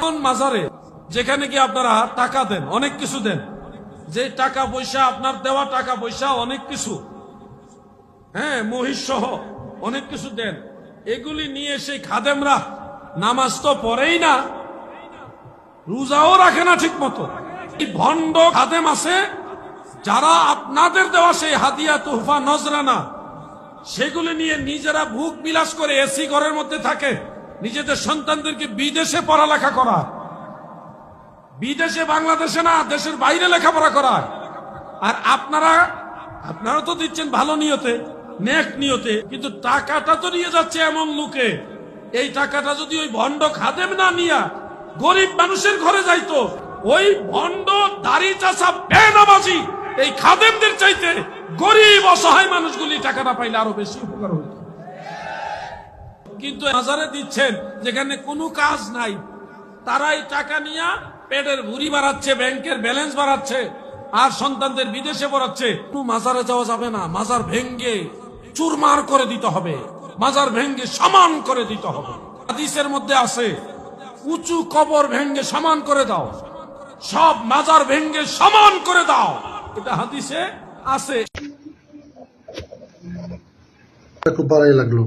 মাজারে, যেখানে কি আপনারা টাকা দেন, অনেক কিছু দেন। যে টাকা পয়সা, আপনার দেওয়া টাকা পয়সা, অনেক কিছু। হ্যাঁ মহিষ সহ অনেক কিছু দেন। এগুলি নিয়ে সেই খাদেমরা নামাজ তো পড়েই না, রোজাও রাখে না ঠিক মতো ভণ্ড খাদেম আছে, যারা আপনাদের দেওয়া সেই হাদিয়া, তোহফা, নজরানা, সেগুলি নিয়ে নিজেরা ভুক বিলাস করে এসি ঘরের মধ্যে থাকে। নিজেদের সন্তানদেরকে বিদেশে পড়ালেখা করা বিদেশে বাংলাদেশে না, দেশের বাইরে লেখাপড়া করায় আর আপনারা আপনারা তো দিচ্ছেন ভালো নিয়তে, নেক নিয়তে, কিন্তু টাকাটা তো নিয়ে যাচ্ছে এমন লোকে। এই টাকাটা যদি ওই ভণ্ড খাদেম না নিয়া গরিব মানুষের ঘরে যাইতো, ওই ভণ্ড দাড়ি চাষা বেনামাজি, এই খাদেমদের চাইতে গরিব অসহায় মানুষগুলি টাকাটা পাইলে আরও বেশি উপকার হইত। কিন্তু বাজারে দিচ্ছেন, যেখানে কোনো কাজ নাই। তারাই টাকা নিয়ে পেটের ভুড়ি বাড়াচ্ছে, ব্যাংকের ব্যালেন্স বাড়াচ্ছে, আর সন্তানদের বিদেশে পড়াচ্ছে। মাজারে যাওয়া যাবে না, মাজার ভেঙ্গে চুরমার করে দিতে হবে। মাজার ভেঙ্গে সমান করে দিতে হবে। হাদিসের মধ্যে আছে, উঁচু কবর ভেঙ্গে সমান করে দাও, সব মাজার ভেঙ্গে সমান করে দাও। এটা হাদিসে আছে। খুব ভালোই লাগল।